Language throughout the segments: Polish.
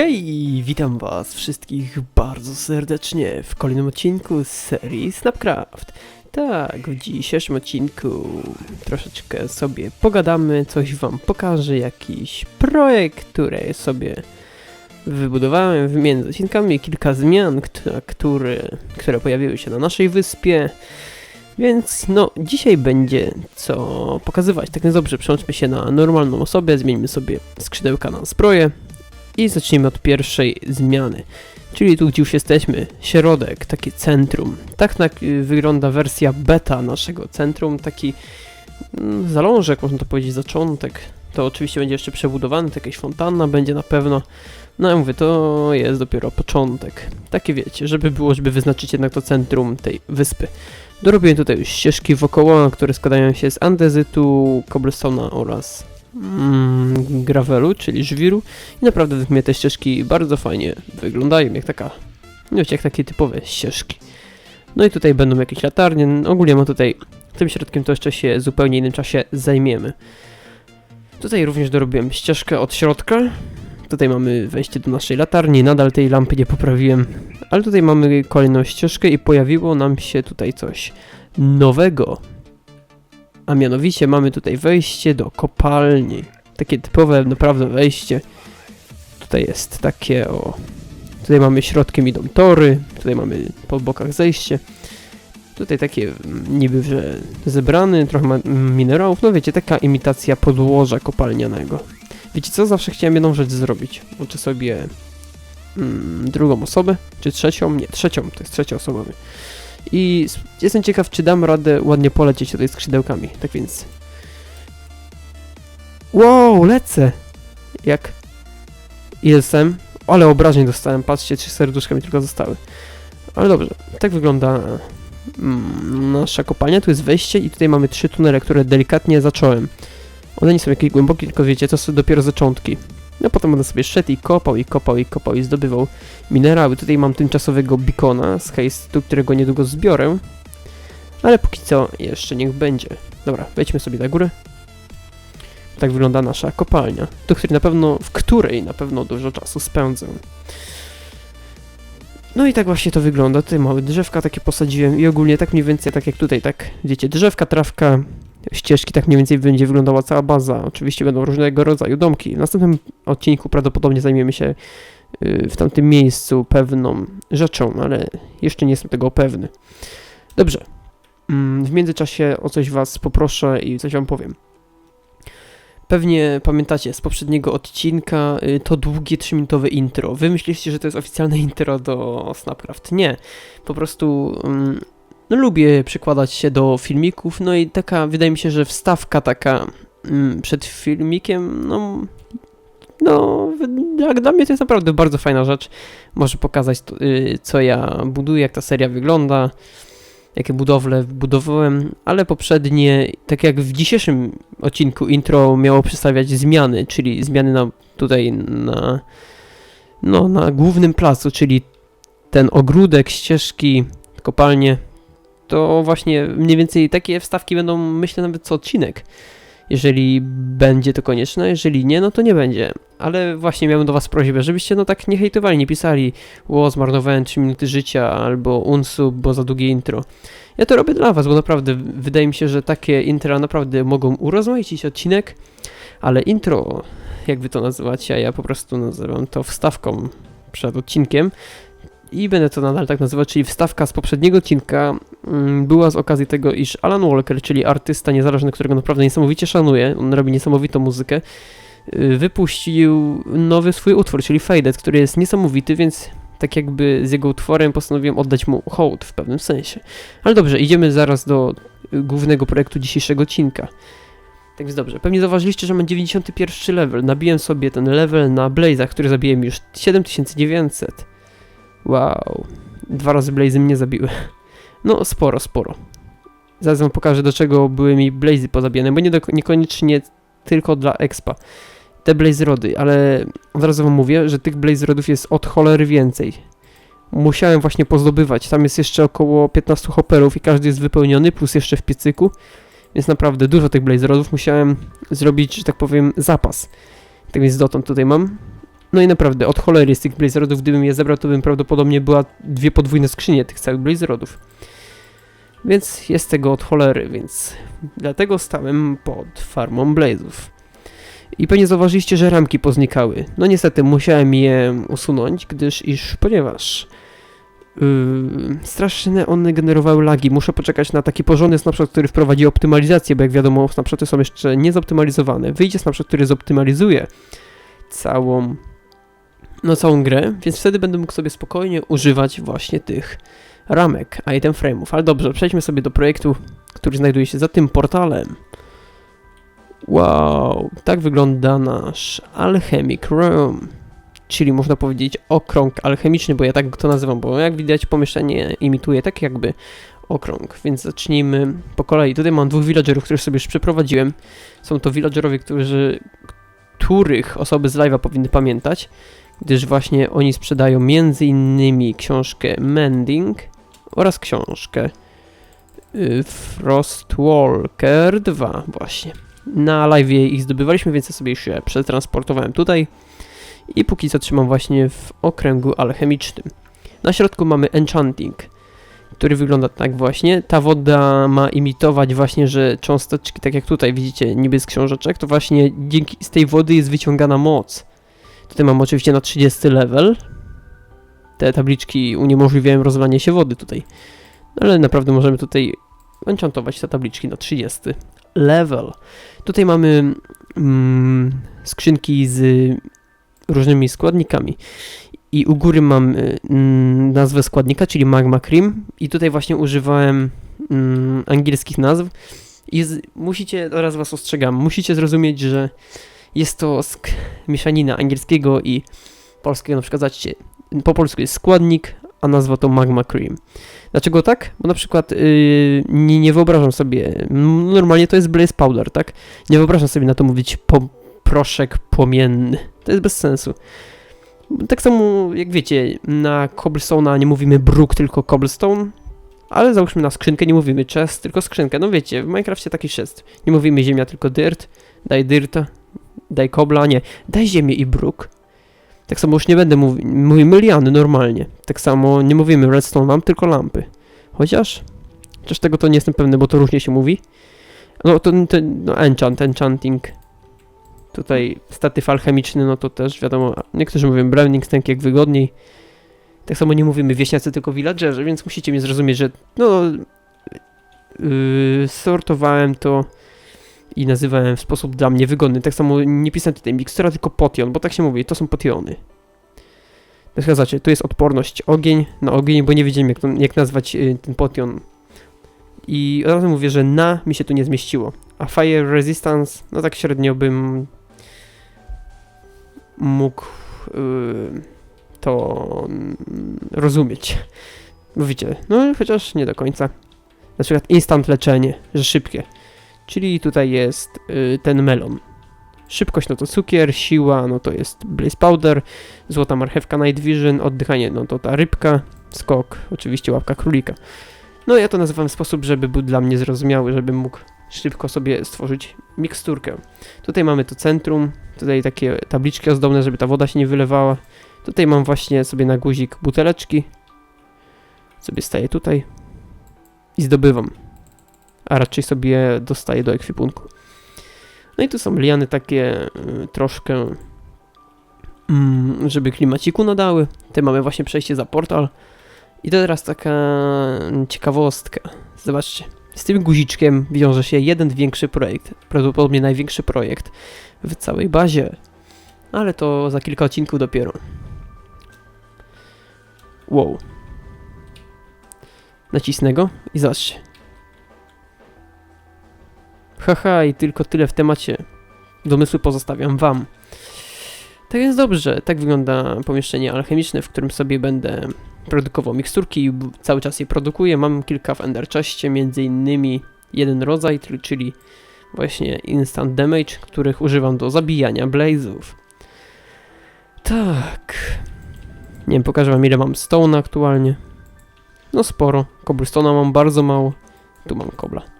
Hej, witam was wszystkich bardzo serdecznie w kolejnym odcinku z serii Snapcraft. Tak, w dzisiejszym odcinku troszeczkę sobie pogadamy, coś wam pokażę, jakiś projekt, który sobie wybudowałem między odcinkami, kilka zmian, kt- które, które pojawiły się na naszej wyspie. Więc no, dzisiaj będzie co pokazywać. Tak więc dobrze, przełączmy się na normalną osobę, zmieńmy sobie skrzydełka na zbroję. I zacznijmy od pierwszej zmiany. Czyli tu, gdzie już jesteśmy, środek, takie centrum. Tak na, wygląda wersja beta naszego centrum, taki mm, zalążek, można to powiedzieć, zaczątek. To oczywiście będzie jeszcze przebudowany, to jakaś fontanna będzie na pewno. No ja mówię, to jest dopiero początek. Takie wiecie, żeby było, żeby wyznaczyć jednak to centrum tej wyspy. Dorobiłem tutaj już ścieżki wokoło, które składają się z andezytu, cobblestone'a oraz mm, gravelu, czyli żwiru. I naprawdę według mnie te ścieżki bardzo fajnie wyglądają, jak taka, no wiecie, jak takie typowe ścieżki. No i tutaj będą jakieś latarnie, ogólnie mam tutaj, tym środkiem to jeszcze się zupełnie innym czasie zajmiemy. Tutaj również dorobiłem ścieżkę od środka. Tutaj mamy wejście do naszej latarni, nadal tej lampy nie poprawiłem, ale tutaj mamy kolejną ścieżkę i pojawiło nam się tutaj coś nowego. A mianowicie mamy tutaj wejście do kopalni. Takie typowe naprawdę wejście. Tutaj jest takie o... Tutaj mamy środkiem idą tory, tutaj mamy po bokach zejście. Tutaj takie mm, niby, że zebrany, trochę mm, minerałów, no wiecie, taka imitacja podłoża kopalnianego. Wiecie co, zawsze chciałem jedną rzecz zrobić. Łączę sobie mm, drugą osobę, czy trzecią? Nie, trzecią, to jest trzecia osoba. I jestem ciekaw, czy dam radę ładnie polecieć tutaj skrzydełkami. Tak więc... Wow, lecę! Jak... Jestem. Ale obrażeń dostałem, patrzcie, trzy serduszka mi tylko zostały. Ale dobrze, tak wygląda mm, nasza kopalnia. Tu jest wejście i tutaj mamy trzy tunele, które delikatnie zacząłem. One nie są jakieś głębokie, tylko wiecie, to są dopiero zaczątki. No potem będę sobie szedł i kopał, i kopał, i kopał, i zdobywał minerały. Tutaj mam tymczasowego beacona z hejstu, którego niedługo zbiorę. Ale póki co jeszcze niech będzie. Dobra, wejdźmy sobie na górę. Tak wygląda nasza kopalnia, do której na pewno, w której na pewno dużo czasu spędzę. No i tak właśnie to wygląda. Tutaj małe drzewka takie posadziłem i ogólnie tak mniej więcej tak jak tutaj, tak wiecie, drzewka, trawka, ścieżki, tak mniej więcej będzie wyglądała cała baza. Oczywiście będą różnego rodzaju domki. W następnym odcinku prawdopodobnie zajmiemy się y, w tamtym miejscu pewną rzeczą, ale jeszcze nie jestem tego pewny. Dobrze. Mm, W międzyczasie o coś was poproszę i coś wam powiem. Pewnie pamiętacie z poprzedniego odcinka y, to długie 3-minutowe intro. Wy myślicie, że to jest oficjalne intro do Snapcraft. Nie. Po prostu mm, no, lubię przykładać się do filmików, no i taka, wydaje mi się, że wstawka taka mm, przed filmikiem, no, no, jak dla mnie to jest naprawdę bardzo fajna rzecz. Może pokazać, to, y, co ja buduję, jak ta seria wygląda, jakie budowle budowałem, ale poprzednie, tak jak w dzisiejszym odcinku intro miało przedstawiać zmiany, czyli zmiany na, tutaj na, no, na głównym placu, czyli ten ogródek, ścieżki, kopalnie, to właśnie mniej więcej takie wstawki będą, myślę, nawet co odcinek. Jeżeli będzie to konieczne, jeżeli nie, no to nie będzie. Ale właśnie miałem do was prośbę, żebyście no tak nie hejtowali, nie pisali o zmarnowałem 3 minuty życia albo unsub, bo za długie intro. Ja to robię dla was, bo naprawdę wydaje mi się, że takie intra naprawdę mogą urozmaicić odcinek, ale intro, jak wy to nazywacie, a ja po prostu nazywam to wstawką przed odcinkiem, i będę to nadal tak nazywać, czyli wstawka z poprzedniego odcinka mm, była z okazji tego, iż Alan Walker, czyli artysta niezależny, którego naprawdę niesamowicie szanuję, on robi niesamowitą muzykę, y, wypuścił nowy swój utwór, czyli Faded, który jest niesamowity, więc tak jakby z jego utworem postanowiłem oddać mu hołd w pewnym sensie. Ale dobrze, idziemy zaraz do y, głównego projektu dzisiejszego odcinka. Tak więc dobrze, pewnie zauważyliście, że mam 91 level. Nabiłem sobie ten level na Blaze'ach, który zabiłem już 7900. Wow. Dwa razy Blazy mnie zabiły. No, sporo, sporo. Zaraz wam pokażę, do czego były mi Blazy pozabijane, bo nie do, niekoniecznie tylko dla expa. Te Blaze Rody, ale od razu wam mówię, że tych Blaze Rodów jest od cholery więcej. Musiałem właśnie pozdobywać. Tam jest jeszcze około 15 hopperów i każdy jest wypełniony, plus jeszcze w piecyku. Więc naprawdę dużo tych Blaze Rodów musiałem zrobić, że tak powiem, zapas. Tak więc dotąd tutaj mam. No i naprawdę, od cholery z tych Blaze Rodów, gdybym je zebrał, to bym prawdopodobnie była dwie podwójne skrzynie tych całych Blaze Rodów. Więc jest tego od cholery, więc dlatego stałem pod farmą Blazów. I pewnie zauważyliście, że ramki poznikały. No niestety musiałem je usunąć, gdyż iż, ponieważ yy, straszne one generowały lagi. Muszę poczekać na taki porządny snapshot, który wprowadzi optymalizację, bo jak wiadomo, snapshoty są jeszcze niezoptymalizowane. Wyjdzie snapshot, który zoptymalizuje całą, no całą grę, więc wtedy będę mógł sobie spokojnie używać właśnie tych ramek, item frame'ów. Ale dobrze, przejdźmy sobie do projektu, który znajduje się za tym portalem. Wow, tak wygląda nasz Alchemic Room, czyli można powiedzieć okrąg alchemiczny, bo ja tak to nazywam, bo jak widać pomieszczenie imituje tak jakby okrąg, więc zacznijmy po kolei. Tutaj mam dwóch villagerów, których sobie już przeprowadziłem. Są to villagerowie, którzy, których osoby z live'a powinny pamiętać, gdyż właśnie oni sprzedają między innymi książkę Mending oraz książkę y, Frostwalker 2 właśnie. Na live ich zdobywaliśmy, więc ja sobie je przetransportowałem tutaj i póki co trzymam właśnie w okręgu alchemicznym. Na środku mamy Enchanting, który wygląda tak właśnie. Ta woda ma imitować właśnie, że cząsteczki, tak jak tutaj widzicie, niby z książeczek, to właśnie dzięki z tej wody jest wyciągana moc. Tutaj mam oczywiście na 30 level. Te tabliczki uniemożliwiają rozlanie się wody tutaj. Ale naprawdę możemy tutaj enchantować te tabliczki na 30 level. Tutaj mamy mm, skrzynki z różnymi składnikami. I u góry mam y, mm, nazwę składnika, czyli Magma Cream. I tutaj właśnie używałem mm, angielskich nazw. I z, musicie, oraz was ostrzegam, musicie zrozumieć, że jest to mieszanina angielskiego i polskiego. Na przykład, zobaczcie, po polsku jest składnik, a nazwa to Magma Cream. Dlaczego tak? Bo na przykład yy, nie, nie wyobrażam sobie, normalnie to jest Blaze Powder, tak? Nie wyobrażam sobie na to mówić po, proszek płomienny. To jest bez sensu. Tak samo, jak wiecie, na cobblestone'a nie mówimy brook, tylko cobblestone, ale załóżmy na skrzynkę nie mówimy chest, tylko skrzynkę. No wiecie, w Minecrafcie taki chest. Nie mówimy ziemia, tylko dirt. Daj dirta, daj kobla, nie. Daj ziemię i brook. Tak samo już nie będę mówił, mówimy liany normalnie. Tak samo nie mówimy redstone lamp, tylko lampy. Chociaż, chociaż tego to nie jestem pewny, bo to różnie się mówi. No to, to no, enchant, enchanting. Tutaj statyw alchemiczny, no to też wiadomo, niektórzy mówią browning, tak jak wygodniej. Tak samo nie mówimy wieśniacy, tylko villagerzy, więc musicie mnie zrozumieć, że no yy, sortowałem to i nazywałem w sposób dla mnie wygodny. Tak samo nie pisałem tutaj mikstura, tylko potion, bo tak się mówi, to są potiony. Zgadzacie, tu jest odporność ogień na ogień, bo nie wiedziałem jak, to, jak nazwać y, ten potion. I od razu mówię, że na mi się tu nie zmieściło. A fire resistance, no tak średnio bym mógł y, to rozumieć. Mówicie, no chociaż nie do końca. Na przykład instant leczenie, że szybkie. Czyli tutaj jest y, ten melon. Szybkość no to cukier, siła no to jest blaze powder, złota marchewka night vision, oddychanie no to ta rybka, skok, oczywiście łapka królika. No ja to nazywam w sposób, żeby był dla mnie zrozumiały, żebym mógł szybko sobie stworzyć miksturkę. Tutaj mamy to centrum, tutaj takie tabliczki ozdobne, żeby ta woda się nie wylewała. Tutaj mam właśnie sobie na guzik buteleczki. Sobie staję tutaj i zdobywam. A raczej sobie dostaję do ekwipunku. No i tu są liany takie y, troszkę, mm, żeby klimaciku nadały. Tutaj mamy właśnie przejście za portal. I to teraz taka ciekawostka. Zobaczcie. Z tym guziczkiem wiąże się jeden większy projekt. Prawdopodobnie największy projekt w całej bazie. Ale to za kilka odcinków dopiero. Wow. Nacisnę go i zobaczcie. Haha, i tylko tyle w temacie. Domysły pozostawiam wam. Tak jest dobrze. Tak wygląda pomieszczenie alchemiczne, w którym sobie będę produkował miksturki i cały czas je produkuję. Mam kilka w Ender Chestie, między innymi jeden rodzaj, czyli właśnie Instant Damage, których używam do zabijania blazów. Tak. Nie wiem, pokażę wam ile mam stone aktualnie. No sporo. Cobblestone'a mam bardzo mało. Tu mam kobla.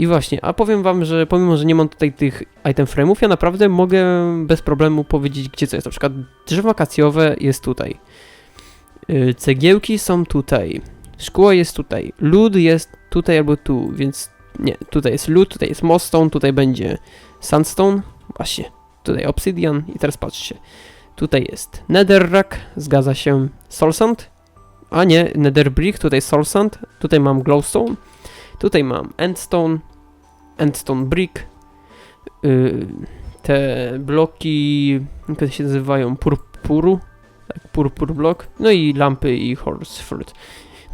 I właśnie, a powiem wam, że pomimo, że nie mam tutaj tych item frame'ów, ja naprawdę mogę bez problemu powiedzieć, gdzie co jest. Na przykład drzewo akacjowe jest tutaj. Yy, Cegiełki są tutaj. Szkło jest tutaj. Lód jest tutaj albo tu, więc nie, tutaj jest lód, tutaj jest moststone, tutaj będzie sandstone. Właśnie, tutaj obsidian i teraz patrzcie. Tutaj jest netherrack, zgadza się, soul sand, a nie, nether brick, tutaj soul sand, tutaj mam glowstone, tutaj mam endstone, endstone brick, yy, te bloki, one się nazywają, purpuru, tak, purpur block, no i lampy i horse fruit.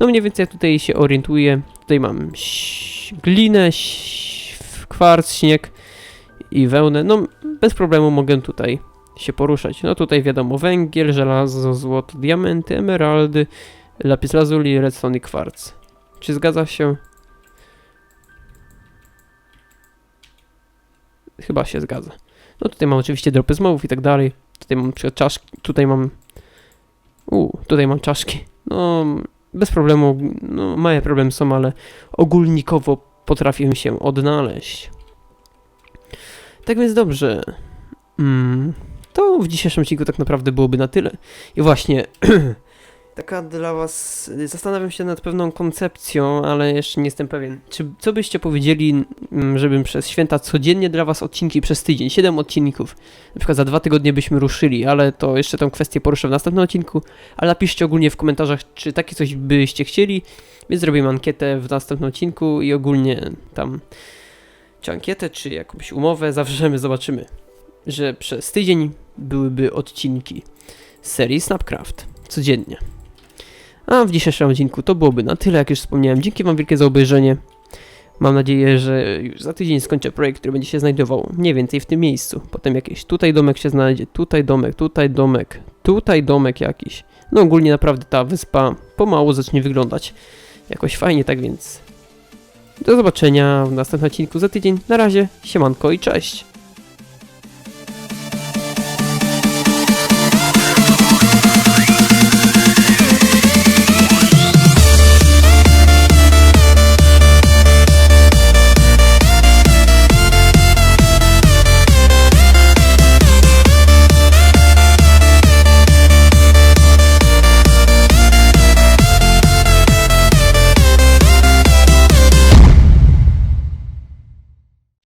No mniej więcej tutaj się orientuję, tutaj mam glinę, kwarc, śnieg i wełnę, no bez problemu mogę tutaj się poruszać. No tutaj wiadomo węgiel, żelazo, złoto, diamenty, emeraldy, lapis lazuli, redstone i kwarc. Czy zgadza się? Chyba się zgadza. No tutaj mam oczywiście dropy z mobów i tak dalej. Tutaj mam przykład czaszki, tutaj mam... U, tutaj mam czaszki. No, bez problemu, no małe problemy są, ale ogólnikowo potrafię się odnaleźć. Tak więc dobrze. Mm, to w dzisiejszym odcinku tak naprawdę byłoby na tyle. I właśnie, taka dla was, zastanawiam się nad pewną koncepcją, ale jeszcze nie jestem pewien. Czy, co byście powiedzieli, mm, żebym przez święta codziennie dla was odcinki przez tydzień, 7 odcinków, na przykład za dwa tygodnie byśmy ruszyli, ale to jeszcze tę kwestię poruszę w następnym odcinku, ale napiszcie ogólnie w komentarzach, czy takie coś byście chcieli, więc zrobimy ankietę w następnym odcinku i ogólnie tam, czy ankietę, czy jakąś umowę zawrzemy, zobaczymy że przez tydzień byłyby odcinki serii Snapcraft codziennie. A w dzisiejszym odcinku to byłoby na tyle, jak już wspomniałem. Dzięki Wam wielkie za obejrzenie. Mam nadzieję, że już za tydzień skończę projekt, który będzie się znajdował mniej więcej w tym miejscu. Potem jakiś tutaj domek się znajdzie, tutaj domek, tutaj domek, tutaj domek jakiś. No ogólnie naprawdę ta wyspa pomału zacznie wyglądać jakoś fajnie, tak więc do zobaczenia w następnym odcinku za tydzień. Na razie, siemanko i cześć!